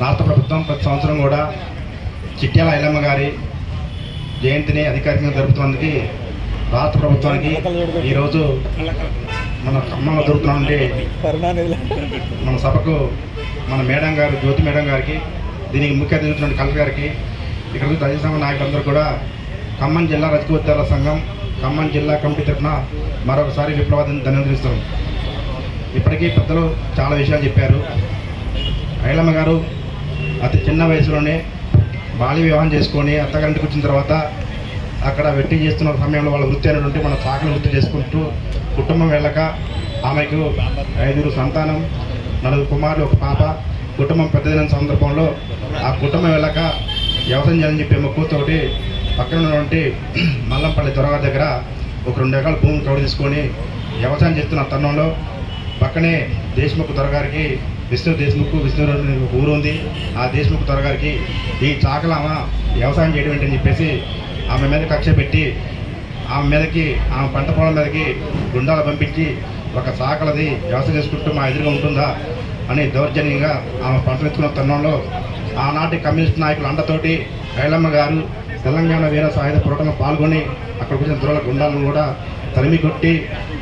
రాష్ట్ర ప్రభుత్వం ప్రతి సంవత్సరం కూడా చిట్యాల ఐలమ్మ గారి జయంతిని అధికారికంగా జరుపుతున్నందుకు రాష్ట్ర ప్రభుత్వానికి ఈరోజు మన ఖమ్మంలో జరుగుతున్నటువంటి మన సభకు మన మేడం గారు జ్యోతి మేడం గారికి దీనికి ముఖ్య అతిథి కలెక్టర్ గారికి ఇక్కడ రజత సంఘ నాయకులందరూ కూడా ఖమ్మం జిల్లా రజకోద్యాల సంఘం ఖమ్మం జిల్లా కమిటీ తరఫున మరొకసారి విప్లవాదాన్ని ధన్యవాదిస్తాం ఇప్పటికీ పెద్దలు చాలా విషయాలు చెప్పారు. ఐలమ్మ గారు అతి చిన్న వయసులోనే బాల్య వివాహం చేసుకొని అత్తగారింటికి వచ్చిన తర్వాత అక్కడ వెట్టి చేస్తున్న సమయంలో వాళ్ళ వృత్తి అయినటువంటి మన సాకులు వృత్తి చేసుకుంటూ కుటుంబం వెళ్ళక ఆమెకు ఐదుగురు సంతానం నలుగురు కుమారులు ఒక పాప. కుటుంబం పెద్దదైన సందర్భంలో ఆ కుటుంబం వెళ్ళక వ్యవసాయం చేయాలని చెప్పి మొక్కుతోటి పక్కన ఉన్నటువంటి మల్లంపల్లి దొరగారి దగ్గర ఒక రెండు ఎకరాల భూమి కౌలు తీసుకొని వ్యవసాయం చేస్తున్న తరుణంలో పక్కనే దేశముఖ దొరగారికి విష్ణు దేశ్ముఖ్ విష్ణు ఊరు ఉంది. ఆ దేశముఖ్ త్వరగారికి ఈ చాకలామ వ్యవసాయం చేయడం ఏంటని చెప్పేసి ఆమె మీద కక్ష పెట్టి ఆమె మీదకి ఆమె పంట పొలం మీదకి గుండాలు పంపించి ఒక చాకలది వ్యవసాయం చేసుకుంటూ మా ఎదురుగా ఉంటుందా అని దౌర్జన్యంగా ఆమె పంటలు ఎత్తుకున్న తరుణంలో ఆనాటి కమ్యూనిస్ట్ నాయకుల అండతోటి ఐలమ్మ గారు తెలంగాణ వీర సాయుధ పోరాటంలో పాల్గొని అక్కడ వచ్చిన దురల గుండాలను కూడా తరిమి కొట్టి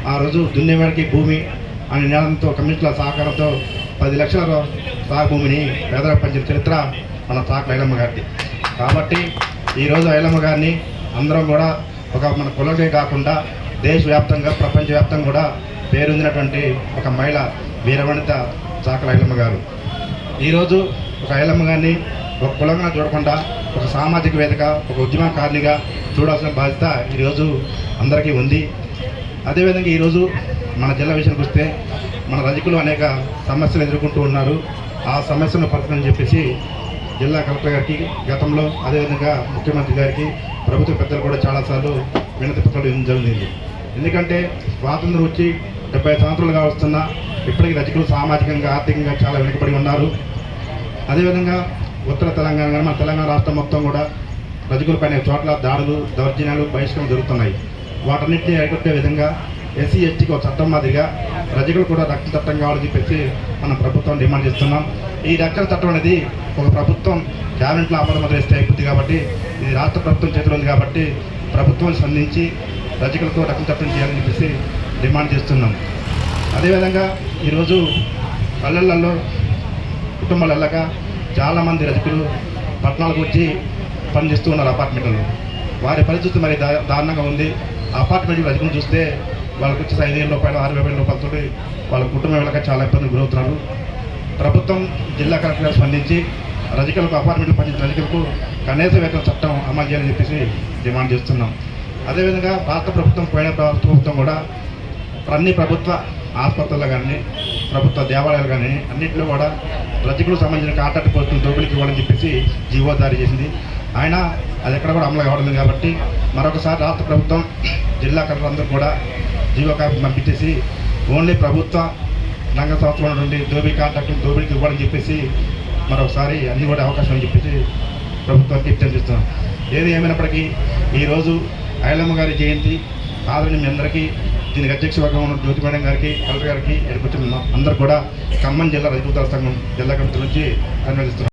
ఆ రోజు దున్నేవాడికి భూమి అనే నేలంతో కమ్యూనిస్టుల సహకారంతో పది లక్షల సాగు భూమిని పంచిన చరిత్ర మన తాకు ఐలమ్మ గారిది. కాబట్టి ఈరోజు ఐలమ్మ గారిని అందరం కూడా ఒక మన కులకే కాకుండా దేశవ్యాప్తంగా ప్రపంచవ్యాప్తంగా కూడా పేరొందినటువంటి ఒక మహిళ వీరవనిత చాకల ఐలమ్మ గారు. ఈరోజు ఒక ఐలమ్మ గారిని ఒక కులంగా చూడకుండా ఒక సామాజిక వేదిక ఒక ఉద్యమకారినిగా చూడాల్సిన బాధ్యత ఈరోజు అందరికీ ఉంది. అదేవిధంగా ఈరోజు మన జిల్లా విషయానికి వస్తే మన రజకులు అనేక సమస్యలు ఎదుర్కొంటూ ఉన్నారు. ఆ సమస్యను పరిస్థితి చెప్పేసి జిల్లా కలెక్టర్ గారికి గతంలో అదేవిధంగా ముఖ్యమంత్రి గారికి ప్రభుత్వ పెద్దలు కూడా చాలాసార్లు వినతి పత్రాలు ఇవ్వడం జరిగింది. ఎందుకంటే స్వాతంత్రం వచ్చి డెబ్బై సంవత్సరాలుగా వస్తున్న ఇప్పటికీ రజకులు సామాజికంగా ఆర్థికంగా చాలా వెనుకబడి ఉన్నారు. అదేవిధంగా ఉత్తర తెలంగాణ కానీ మన తెలంగాణ రాష్ట్రం మొత్తం కూడా రజకులపైన చోట్ల దాడులు దౌర్జన్యాలు బహిష్కరణ జరుగుతున్నాయి. వాటన్నిటిని ఎగొట్టే విధంగా ఎస్సీ ఎస్టీకి ఒక చట్టం మాదిరిగా ప్రజలు కూడా రక్షణ చట్టం కావాలని చెప్పేసి మనం ప్రభుత్వం డిమాండ్ చేస్తున్నాం. ఈ రక్షణ చట్టం అనేది ఒక ప్రభుత్వం క్యాబినెట్లో ఆమోద ముద్రేస్తే అయిపోతుంది కాబట్టి ఇది రాష్ట్ర ప్రభుత్వం చేతిలో ఉంది కాబట్టి ప్రభుత్వం స్పందించి రజకులకు రక్షణ చట్టం చేయాలని చెప్పేసి డిమాండ్ చేస్తున్నాం. అదేవిధంగా ఈరోజు పల్లెలలో కుటుంబాలు వెళ్ళక చాలామంది రజకులు పట్టణాలకు వచ్చి పనిచేస్తూ ఉన్నారు అపార్ట్మెంట్లలో. వారి పరిస్థితి మరి దా దారుణంగా ఉంది. అపార్ట్మెంట్ రజకులు చూస్తే వాళ్ళకి వచ్చేసి ఐదు వేల రూపాయలు ఆరు వేల రూపాయలతో వాళ్ళ కుటుంబం వెళ్ళక చాలా ఇబ్బందులు గురవుతున్నారు. ప్రభుత్వం జిల్లా కలెక్టర్ స్పందించి రజకులకు అపార్ట్మెంట్లు పనిచేసిన రజకులకు కనీస వేతన చట్టం అమలు చేయాలని చెప్పేసి డిమాండ్ చేస్తున్నాం. అదేవిధంగా రాష్ట్ర ప్రభుత్వం పోయిన ప్రభుత్వం కూడా అన్ని ప్రభుత్వ ఆసుపత్రులు కానీ ప్రభుత్వ దేవాలయాలు కానీ అన్నింటిలో కూడా రజకులకు సంబంధించిన కాంట్రాక్ట్ పోస్టులు దోపిడీకి ఇవ్వాలని చెప్పేసి జీవో జారీ చేసింది. ఆయన అది ఎక్కడ కూడా అమలు కావడం కాబట్టి మరొకసారి రాష్ట్ర ప్రభుత్వం జిల్లా కలెక్టర్ అందరూ కూడా జీవో కాపీ పంపించేసి ఓన్లీ ప్రభుత్వ రంగ సంస్థలో నుండి దోబీ కాంట్రాక్టులు దోబీకి ఇవ్వాలని చెప్పేసి మరొకసారి అన్ని కూడా అవకాశం అని చెప్పేసి ప్రభుత్వానికి చర్చిస్తున్నాం చేస్తున్నాం. ఏది ఏమైనప్పటికీ ఈరోజు ఐలమ్మ గారి జయంతి ఆదరణ మీ అందరికీ దీనికి అధ్యక్ష వర్గం ఉన్న జ్యోతి మేడం గారికి కలెక్టర్ గారికి ఎడుకొచ్చిన అందరూ కూడా ఖమ్మం జిల్లా రైతు సంఘం జిల్లా కమిటీ నుంచి ధన్యవాదిస్తున్నాం